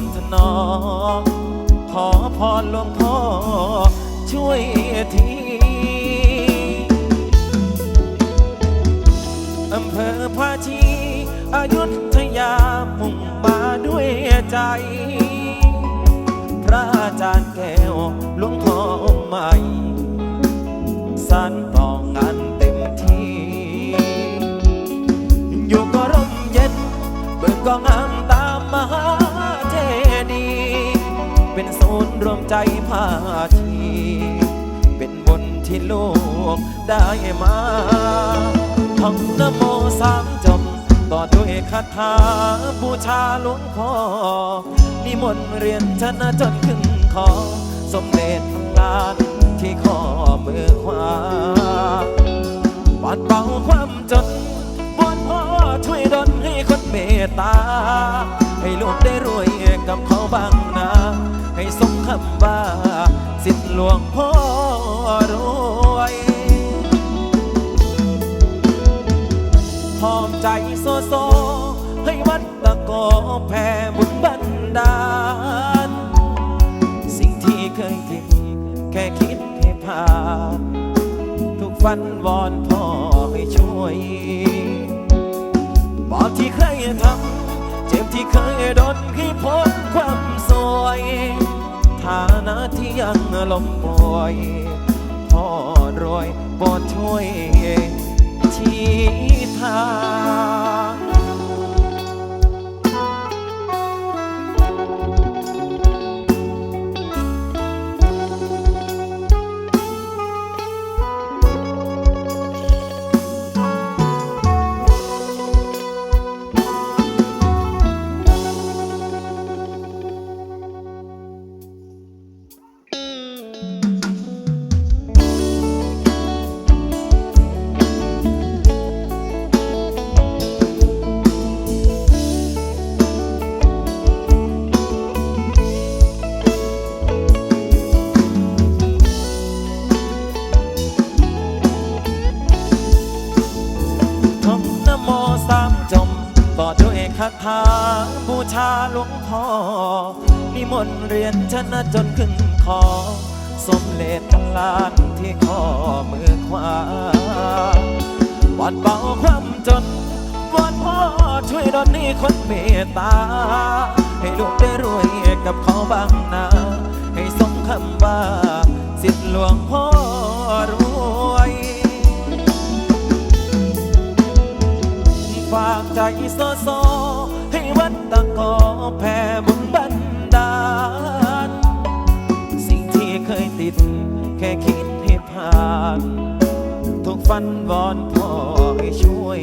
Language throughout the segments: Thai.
จนจะนอขอพรหลวงพ่อช่วยทีอำเภอภาชีอายุทยามุ่งมาด้วยใจ พระอาจารย์แก้วหลวงพ่อใหม่สานต่องานเต็มที่ อยู่ก็ร่มเย็นเบิกก็งามตามมา นศูนรวมใจภาชีเป็นบุญที่ลูกได้มาท่องนโมสามจบต่อด้วยคาถาบูชาหลวงพ่อ นิมนต์เรียนชนะจนขึ้นคอสมเด็จลานที่ข้อมือขวาปัดเป่าความจนบอนพ่อช่วยดลให้คนเมตตา ให้ลูกได้รวยกับเขาบ้างนะ ให้สมคำว่าสิทธิหลวงพ่อรวยหอมใจโซโซ ให้วัดตะโกแผ่บุญบันดาล สิ่งที่เคยคิดแค่คิดให้ผ่านทุกฝันวอนพ่อให้ช่วยบอกที่เคยทำ ดนให้พ้นความสวยฐานะที่ยังลมป่วยพ่อรวยโปรดช่วยชี้ทาง มนเรียนชนะจนขึ้นคอ สมเลตลานที่ข้อมือขวาบอดเบาความจนวอนพ่อช่วยดลนี่คนเมตตา ให้ลูกได้รวยกับเขาบ้างนะ ให้สมคำว่า สิทธิหลวงพ่อรวยฝากใจโซโซให้วัดตะกอแผ่บุญ ค่คิดให้ผ่านทุกฝันวอนพ่อให้ช่วย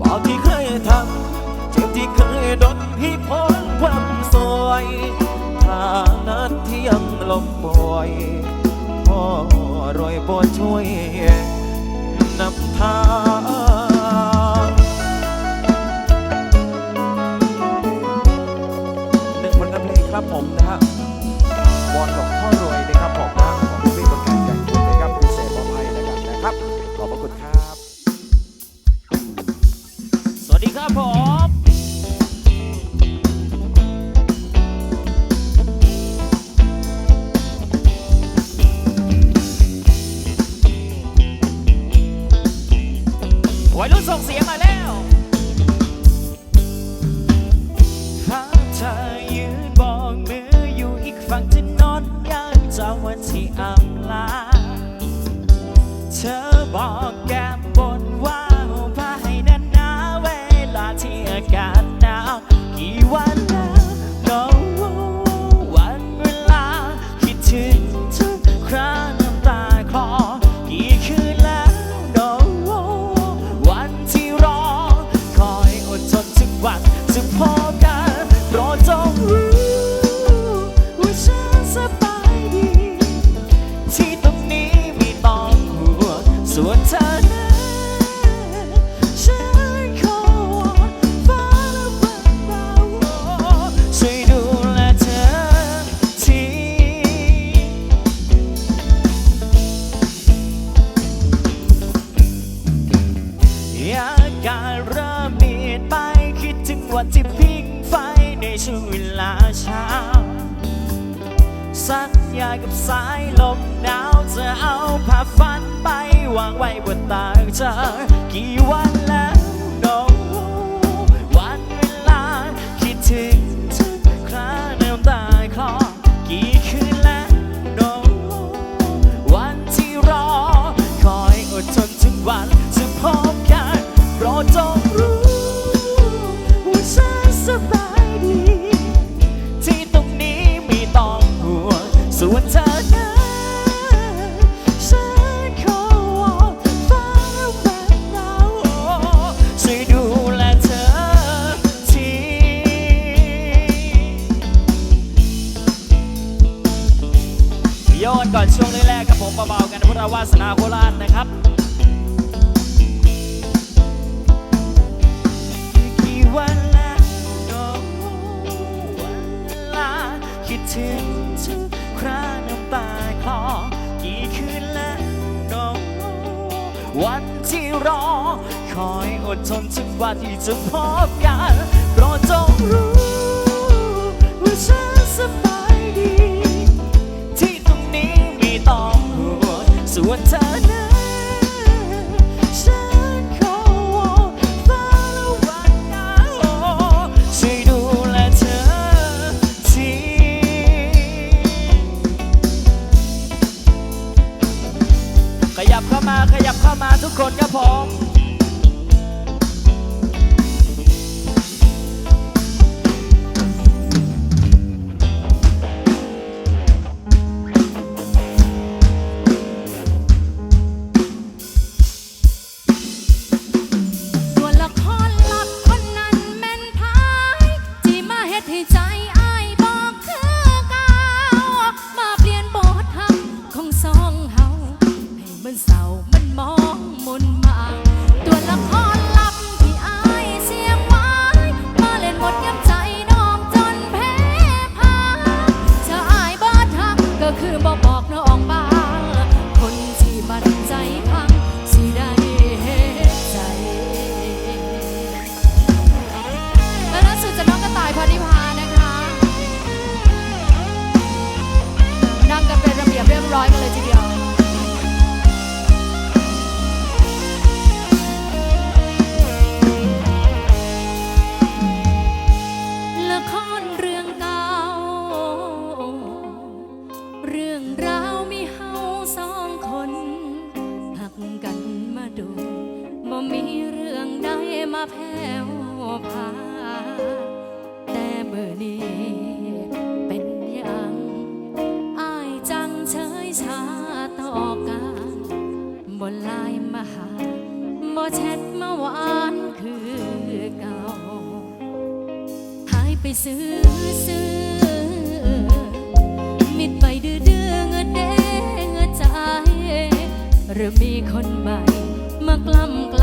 บอกที่เคยทำเจ็บที่เคยโดนให้พ้นความสวยฐานะที่ยังลมป่วยพ่อรวยโปรดช่วยนำทาง ส วางไว้บนต่างจากี่วัน กันพุทธวาสนาโคราชนะครับกี่วันละกวันละคิดถึงทุกคราน้ำตาคลอกี่คืนละก็วันที่รอ คอยอดทนจนกว่าที่จะพบกันรดจงรู้ ส่วนเธอนั้นฉันขอวอนฟ้าระวังนะโอ้ช่วยดูแลเธอที ขยับเข้ามาขยับเข้ามาทุกคนก็พร้อม คือบอกบอกน้องป้า ลายมาหาบ่แชทมาหวานคือเก่าหายไปซื้อซื้อมิดไปดื้อเดื้อเงินเด้เงใจหรือมีคนใหม่มากล้ำ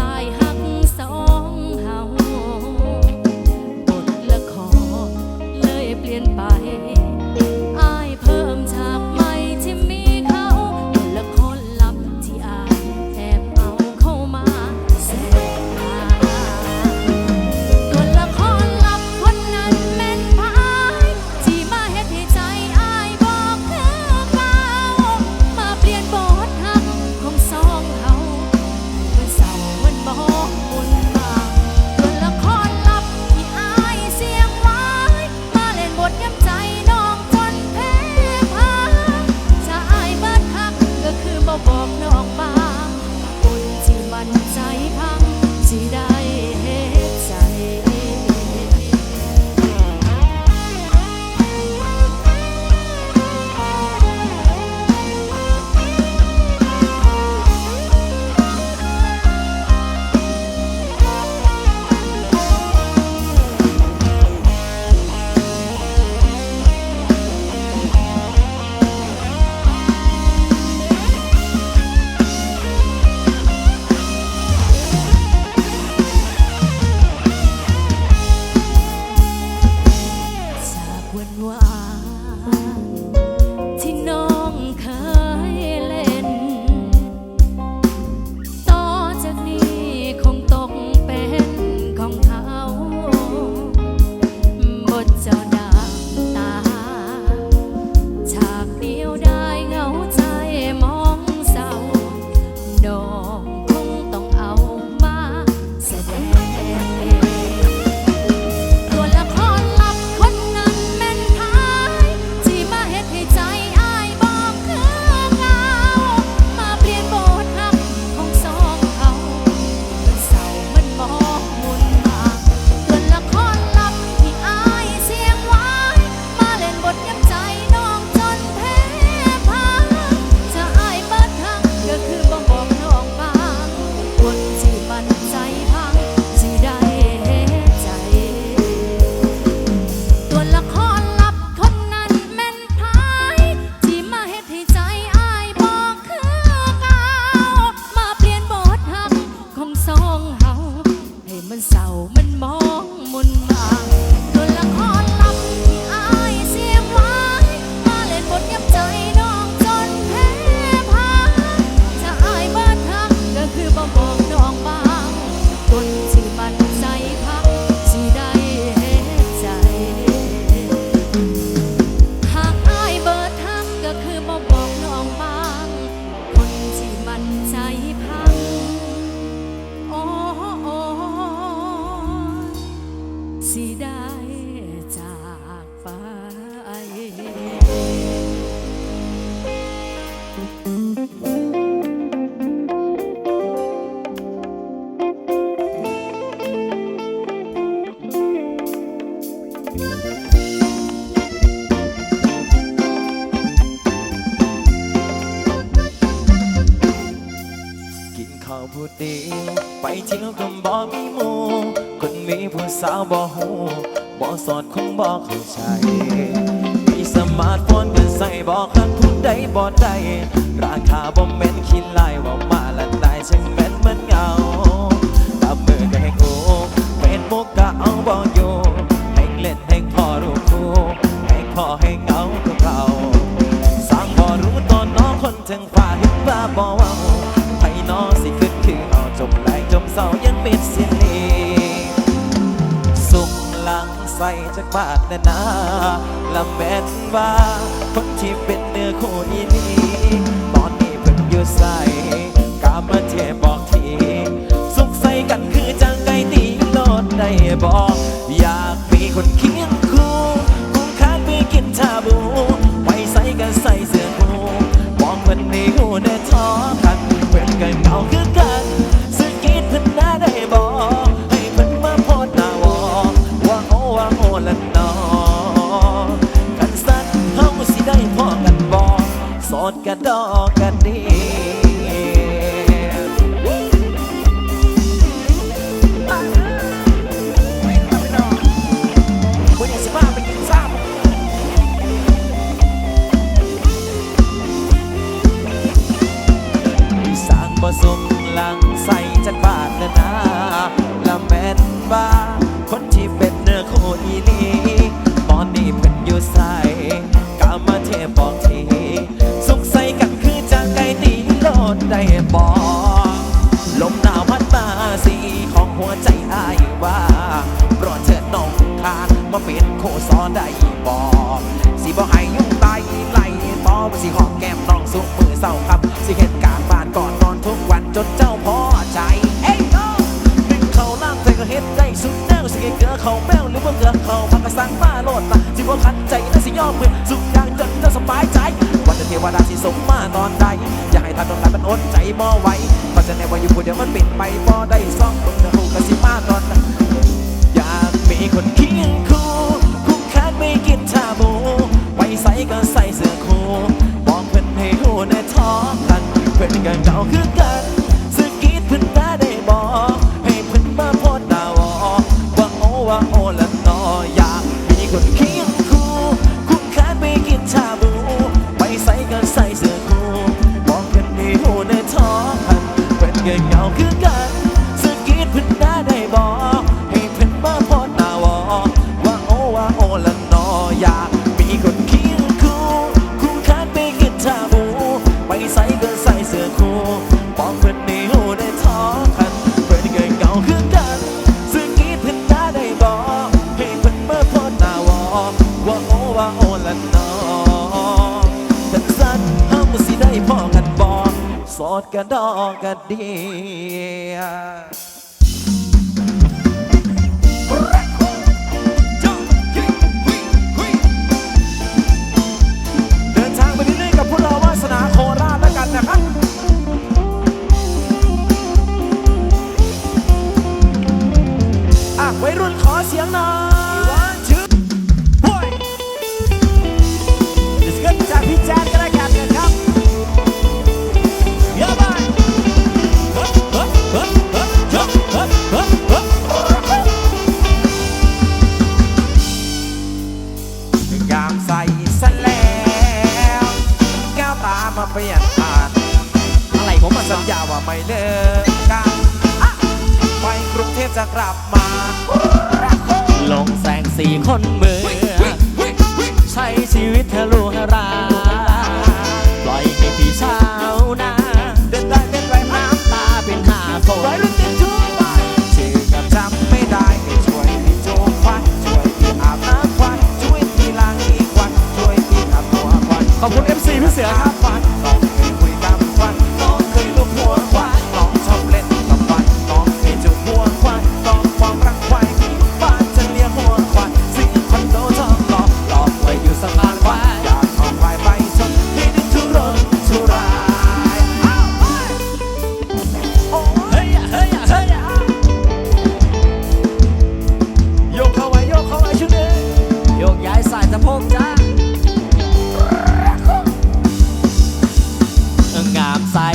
กินข้าวผู้เดียวไปเที่ยวก็บ่มีหมู่คนมีผู้สาวบ่ฮู้บ่สอดคงบ่เข้าใจมีสมาร์ทโฟนก็ใส่บ่คักผู้ใดบ่ได้ราคาบ่แม่นคิดลายว่ามาละได้ช่างแม่ พอให้เงาก็เก่าสร้างบ่รู้ตอนน้องคนถึงฝ่าเห็นว่าบ่เว้าไผน้องสิขึ้นคือเอาจมแรงจมเศร้ายังเป็นเสียงลีสุขหลังใส่จากบาทนานาละแม่นว่าคนที่เป็นเนื้อคู่อีนี้ตอนนี้เพิ่นอยู่ใส่กามาเทบอกทีสุขใส่กันคือจังไก่ตีโลดได้บอกอยากมีคนเคียง บูไปใส่กันใส่เสื้อคู่มองมันในหูได้ท้อกันเพื่อนกันเก่าคือกัน เขาแมวหรือว่าเกลือเขาพักกระสังมาโลดมาสิบ่าขัดใจน่าสิยอมมือสุดอย่างจนเจ้าสบายใจ วันจะเทวดาสิสมมาตอนใด อยากให้ท่านต้องการมันอดใจบ่ไหวเพราจะในว่าอยู่ผู้เดียวมันเป็นไปบ่ได้ซ่องคนจะหูกระสิมาตอนนั้นอยากมีคนเคียงคู่คู่แค้นไม่กินชาบูไปใส่ก็ใส่เสื้อคู่บอกเพิ่อนให้หูในท้องกันเพิ่อนก็เก่าคือกันสกีดเพิ่นตาได้บอก ว่าโอละนออยากมีคนเคียงคู่คู่แค้นไปกินชาบูไปใส่ก็ใส่เสื้อคู่บอกเพิ่นให้หูในท้องกันเพิ่นก็เงาคือกันสกีดพิ่นตาได้บอก ดกระดอกกระเดียามใส่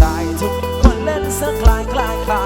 ชายทุกคนเล่นสักคลายคลายคลาย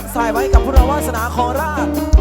นรับถ่ายไว้กับพุทธวาสนาโคราช